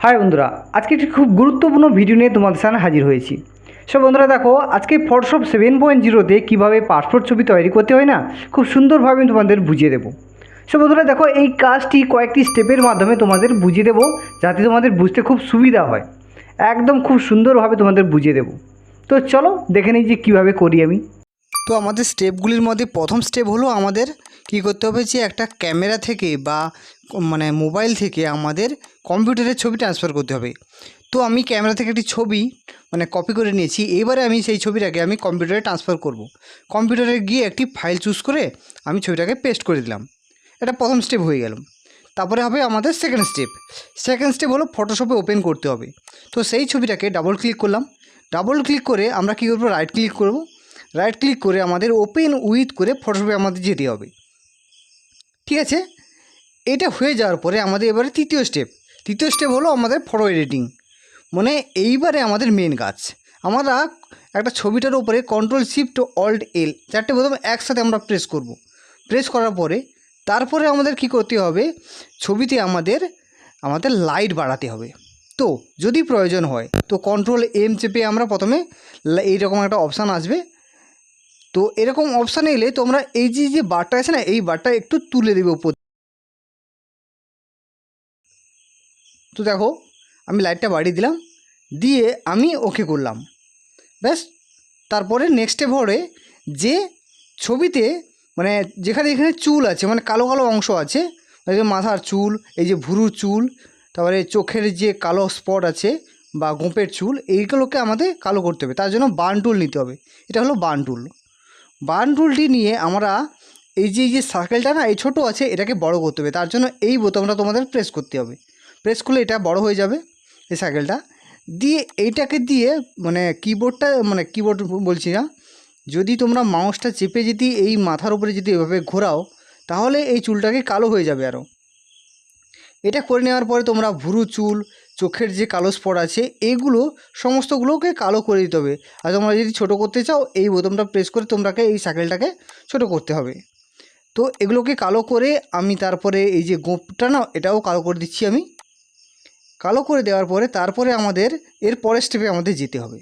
High বন্ধুরা, আজকে একটি খুব গুরুত্বপূর্ণ ভিডিও নিয়ে তোমাদের সামনে হাজির হয়েছি। সো বন্ধুরা দেখো, আজকে ফটোশপ সেভেন পয়েন্ট জিরোতে কীভাবে পাসপোর্ট ছবি তৈরি করতে হয় না, খুব সুন্দরভাবে আমি তোমাদের বুঝিয়ে দেবো। সো বন্ধুরা দেখো, এই কাজটি কয়েকটি স্টেপের মাধ্যমে তোমাদের বুঝিয়ে দেবো, যাতে তোমাদের বুঝতে খুব সুবিধা হয়। একদম খুব সুন্দরভাবে তোমাদের বুঝিয়ে দেবো। তো চলো দেখে নিই যে কীভাবে করি আমি। তো আমাদের স্টেপগুলির মধ্যে প্রথম স্টেপ হলো আমাদের কি করতে হবে যে একটা ক্যামেরা থেকে বা মানে মোবাইল থেকে আমাদের কম্পিউটারের ছবি ট্রান্সফার করতে হবে। তো আমি ক্যামেরা থেকে একটি ছবি মানে কপি করে নিয়েছি, এবারে আমি সেই ছবিটাকে আমি কম্পিউটারে ট্রান্সফার করব। কম্পিউটারে গিয়ে একটি ফাইল চুজ করে আমি ছবিটাকে পেস্ট করে দিলাম। এটা প্রথম স্টেপ হয়ে গেল। তারপরে হবে আমাদের সেকেন্ড স্টেপ সেকেন্ড স্টেপ হলো ফটোশপে ওপেন করতে হবে। তো সেই ছবিটাকে ডাবল ক্লিক করলাম। ডাবল ক্লিক করে আমরা কী করব? রাইট ক্লিক করব। রাইট ক্লিক করে আমাদের ওপেন উইথ করে ফটোশপে আমাদের যেতে হবে। ঠিক আছে? এটা হয়ে যাওয়ার পরে আমাদের এবারে তৃতীয় স্টেপ তৃতীয় স্টেপ হলো আমাদের ফটো এডিটিং মানে এইবারে আমাদের মেন কাজ। আমরা একটা ছবিটার উপরে কন্ট্রোল শিফট অল্ট এল চারটে প্রথম একসাথে আমরা প্রেস করব। প্রেস করার পরে তারপরে আমাদের কি করতে হবে? ছবিতে আমাদের আমাদের লাইট বাড়াতে হবে। তো যদি প্রয়োজন হয়, তো কন্ট্রোল এম চেপে আমরা প্রথমে এইরকম একটা অপশান আসবে। তো এরকম অপশান এলে তোমরা এই যে যে বারটা আছে না, এই বারটা একটু তুলে দেবে উপর তো দেখো, আমি লাইটটা বাড়িয়ে দিলাম, দিয়ে আমি ওকে করলাম। ব্যাস, তারপরে নেক্সটে হবে যে ছবিতে মানে যেখানে যেখানে চুল আছে মানে কালো কালো অংশ আছে মাথার চুল, এই যে ভুরুর চুল, তারপরে চোখের যে কালো স্পট আছে বা গোঁপের চুল, এইগুলোকে আমাদের কালো করতে হবে। তার জন্য বার্ন টুল নিতে হবে। এটা হলো বার্ন টুল বার্ন টুলটি নিয়ে আমরা এই যে এই যে সার্কেলটা না, এই ছোটো আছে, এটাকে বড় করতে হবে। তার জন্য এই বোতামটা তোমাদের প্রেস করতে হবে। প্রেস করলে এটা বড় হয়ে যাবে, এই সাইকেলটা দিয়ে এইটাকে দিয়ে মানে কিবোর্ডটা মানে কিবোর্ড বলছি না, যদি তোমরা মাউসটা চেপে যদি এই মাথার উপরে যদি এভাবে ঘোরাও, তাহলে এই চুলটাকে কালো হয়ে যাবে আরও এটা করে নেওয়ার পরে তোমরা ভুরু চুল চোখের যে কালো স্পট আছে এইগুলো সমস্তগুলোকে কালো করে দিতে হবে। আর তোমরা যদি ছোটো করতে চাও, এই বোতামটা প্রেস করে তোমরাকে এই সাইকেলটাকে ছোটো করতে হবে। তো এগুলোকে কালো করে আমি তারপরে এই যে গোপটা না এটাও কালো করে দিচ্ছি আমি। কালো করে দেওয়ার পরে তারপরে আমাদের এর পরের স্টেপে আমাদের যেতে হবে।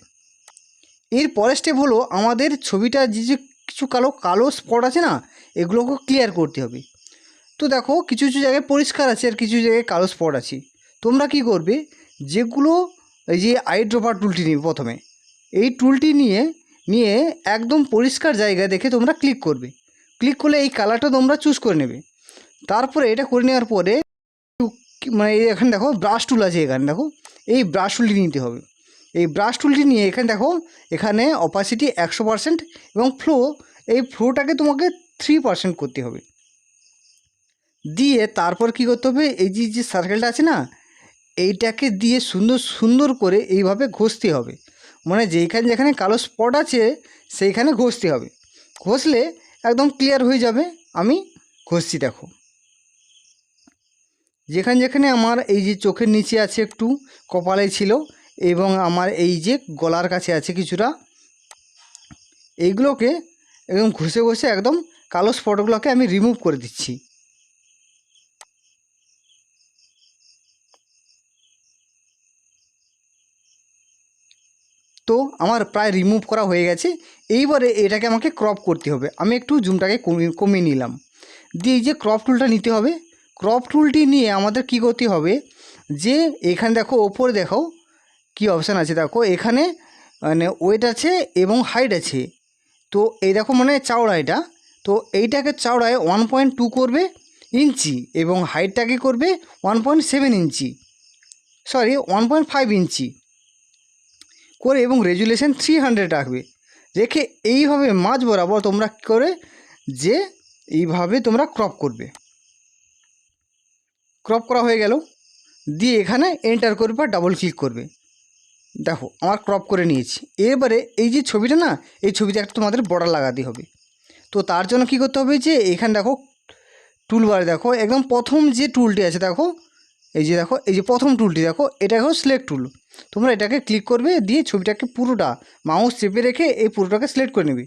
এর পরের স্টেপ হলো আমাদের ছবিটা যে যে কিছু কালো কালো স্পট আছে না, এগুলোকে ক্লিয়ার করতে হবে। তো দেখো, কিছু কিছু জায়গায় পরিষ্কার আছে আর কিছু জায়গায় কালো স্পট আছে। তোমরা কি করবে? যেগুলো এই যে আই ড্রপার টুলটি নিবে প্রথমে। এই টুলটি নিয়ে নিয়ে একদম পরিষ্কার জায়গা দেখে তোমরা ক্লিক করবে। ক্লিক করলে এই কালারটা তোমরা চুজ করে নেবে। তারপরে এটা করে নেওয়ার পরে মানে এখানে দেখো ব্রাশ টুল আছে এখানে, দেখো। এই ব্রাশ টুলটি নিতে হবে। এই ব্রাশ টুলটি নিয়ে এখানে দেখো, এখানে অপাসিটি একশো পার্সেন্ট এবং ফ্লো এই ফ্লোটাকে তোমাকে থ্রি পার্সেন্ট করতে হবে। দিয়ে তারপর কি করতে হবে? এই যে যে সার্কেলটা আছে না এইটাকে দিয়ে সুন্দর সুন্দর করে এইভাবে ঘষতে হবে। মানে যেখানে যেখানে কালো স্পট আছে, সেইখানে ঘষতে হবে। ঘষলে একদম ক্লিয়ার হয়ে যাবে, আমি ঘষছি দেখো। যেখানে যেখানে আমার এই যে চোখের নিচে আছে একটু, কপালে ছিল, এবং আমার এই যে গলার কাছে আছে কিছুটা, এইগুলোকে একদম ঘষে ঘষে একদম কালো স্পটগুলোকে আমি রিমুভ করে দিচ্ছি। তো আমার প্রায় রিমুভ করা হয়ে গেছে। এইবারে এটাকে আমাকে ক্রপ করতে হবে। আমি একটু জুমটাকে কমিয়ে নিলাম। দিয়ে যে ক্রপ টুলটা নিতে হবে। ক্রপ টুলটি নিয়ে আমাদের কি করতে হবে? যে এখানে দেখো, ওপরে দেখো কি অপশান আছে দেখো। এখানে মানে ওয়েট আছে এবং হাইট আছে। তো এই দেখো মানে চাওড়া এটা। তো এইটাকে চাওড়ায় ওয়ান পয়েন্ট টু করবে ইঞ্চি এবং হাইটটাকে করবে one point seven inch. Sorry one point five inch. করে এবং রেজুলেশন থ্রি হান্ড্রেড রাখবে। রেখে এইভাবে মাঝ বরাবর তোমরা কী করে? যে এইভাবে তোমরা ক্রপ করবে। ক্রপ করা হয়ে গেল। দিয়ে এখানে এন্টার করবে বা ডাবল ক্লিক করবে। দেখো, আমার ক্রপ করে নিয়েছি। এবারে এই যে ছবিটা না, এই ছবিতে একটা তোমাদের বর্ডার লাগাতে হবে। তো তার জন্য কী করতে হবে যে, এখানে দেখো টুলবার দেখো, একদম প্রথম যে টুলটি আছে, দেখো এই যে দেখো, এই যে প্রথম টুলটি দেখো, এটা হলো সিলেক্ট টুল তোমরা এটাকে ক্লিক করবে, দিয়ে ছবিটাকে পুরোটা মাউস চেপে রেখে এই পুরোটাকে সিলেক্ট করে নেবে।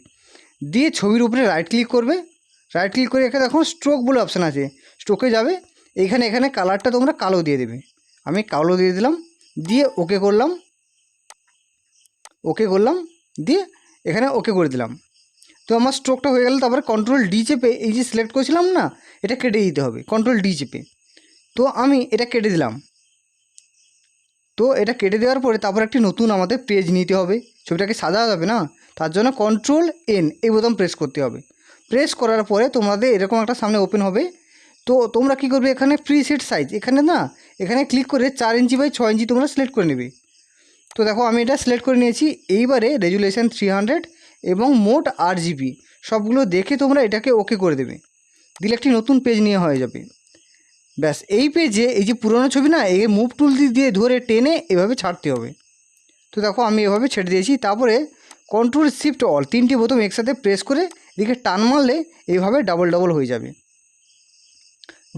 দিয়ে ছবির উপরে রাইট ক্লিক করবে। রাইট ক্লিক করে এখানে দেখো স্ট্রোক বলে অপশান আছে। স্ট্রোকে যাবে। এখানে এখানে কালারটা তোমরা কালো দিয়ে দেবে। আমি কালো দিয়ে দিলাম। দিয়ে ওকে করলাম। ওকে করলাম। দিয়ে এখানে ওকে করে দিলাম। তো আমার স্ট্রোকটা হয়ে গেল। তারপরে কন্ট্রোল ডি চেপে এই যে সিলেক্ট করেছিলাম না, এটা কেটে দিতে হবে। কন্ট্রোল ডি চেপে। তো আমি এটা কেটে দিলাম। তো এটা কেটে দেওয়ার পরে তারপর একটি নতুন আমাদের পেজ নিতে হবে। ছবিটাকে সাজা যাবে না? তার জন্য কন্ট্রোল এন এই বোতাম প্রেস করতে হবে। প্রেস করার পরে তোমাদের এরকম একটা সামনে ওপেন হবে। তো তোমরা কী করবে? এখানে ফ্রি সেট সাইজ এখানে না, এখানে ক্লিক করে চার ইঞ্চি বাই ছয় ইঞ্চি তোমরা সিলেক্ট করে নেবে। তো দেখো আমি এটা সিলেক্ট করে নিয়েছি। এইবারে রেজুলেশন থ্রি হান্ড্রেড এবং মোট আট জিবি সবগুলো দেখে তোমরা এটাকে ওকে করে দেবে। দিলে একটি নতুন পেজ নিয়ে হয়ে যাবে। ব্যাস, এই পেজে এই যে পুরোনো ছবি না, এই মুভ টুল দিয়ে ধরে টেনে এভাবে ছাড়তে হবে। তো দেখো, আমি এভাবে ছেড়ে দিয়েছি। তারপরে কন্ট্রোল শিফট অল তিনটি বোতাম একসাথে প্রেস করে এদিকে টান মারলে এইভাবে ডাবল ডাবল হয়ে যাবে।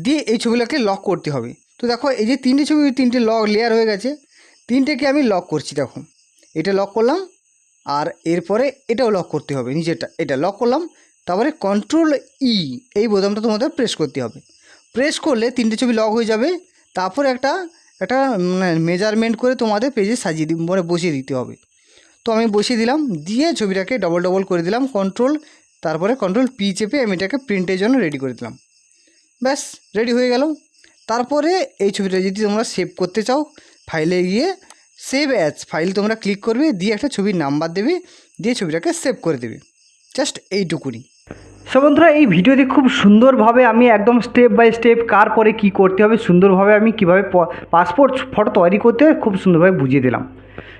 দিয়ে এই ছবিগুলোকে লক করতে হবে। তো দেখো, এই যে তিনটে ছবি, তিনটে লক লেয়ার হয়ে গেছে। তিনটেকে আমি লক করছি, দেখো। এটা লক করলাম, আর এরপরে এটাও লক করতে হবে, নিচেরটা। এটা লক করলাম, তারপরে কন্ট্রোল ই এই বোতামটা তোমাদের প্রেস করতে হবে। প্রেস করলে তিনটে ছবি লক হয়ে যাবে। তারপর একটা একটা মানে মেজারমেন্ট করে তোমাদের পেজে সাজিয়ে দি মানে বসিয়ে দিতে হবে। তো আমি বসিয়ে দিলাম, দিয়ে ছবিটাকে ডবল ডবল করে দিলাম কন্ট্রোল তারপরে কন্ট্রোল পি চেপে আমি এটাকে প্রিন্টের জন্য রেডি করে দিলাম। ব্যাস রেডি হয়ে গেল। তারপরে এই ছবিটা যদি তোমরা সেভ করতে চাও ফাইলে গিয়ে সেভ অ্যাজ ফাইল তোমরা ক্লিক করবে, দিয়ে একটা ছবির নাম্বার দেবে, দিয়ে ছবিটাকে সেভ করে দেবে। জাস্ট এইটুকুনি। সো বন্ধুরা, এই ভিডিওতে খুব সুন্দরভাবে আমি একদম স্টেপ বাই স্টেপ কার পরে কি করতে হবে, সুন্দরভাবে আমি কীভাবে পাসপোর্ট ফটো তৈরি করতে খুব সুন্দরভাবে বুঝিয়ে দিলাম।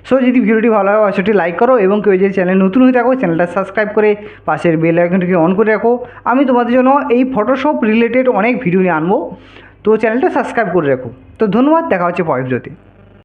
সো যদি ভিডিওটি ভালো হয় অবশ্যই লাইক করো এবং কেউ যদি চ্যানেল নতুন হয়ে থাকো চ্যানেলটা সাবস্ক্রাইব করে পাশের বেল আইকনটিকে অন করে রাখো। আমি তোমাদের জন্য এই ফটোশপ রিলেটেড অনেক ভিডিও নিয়ে আনব। তো চ্যানেলটা সাবস্ক্রাইব করে রাখো। তো ধন্যবাদ, দেখা হচ্ছে পরের ভিডিওতে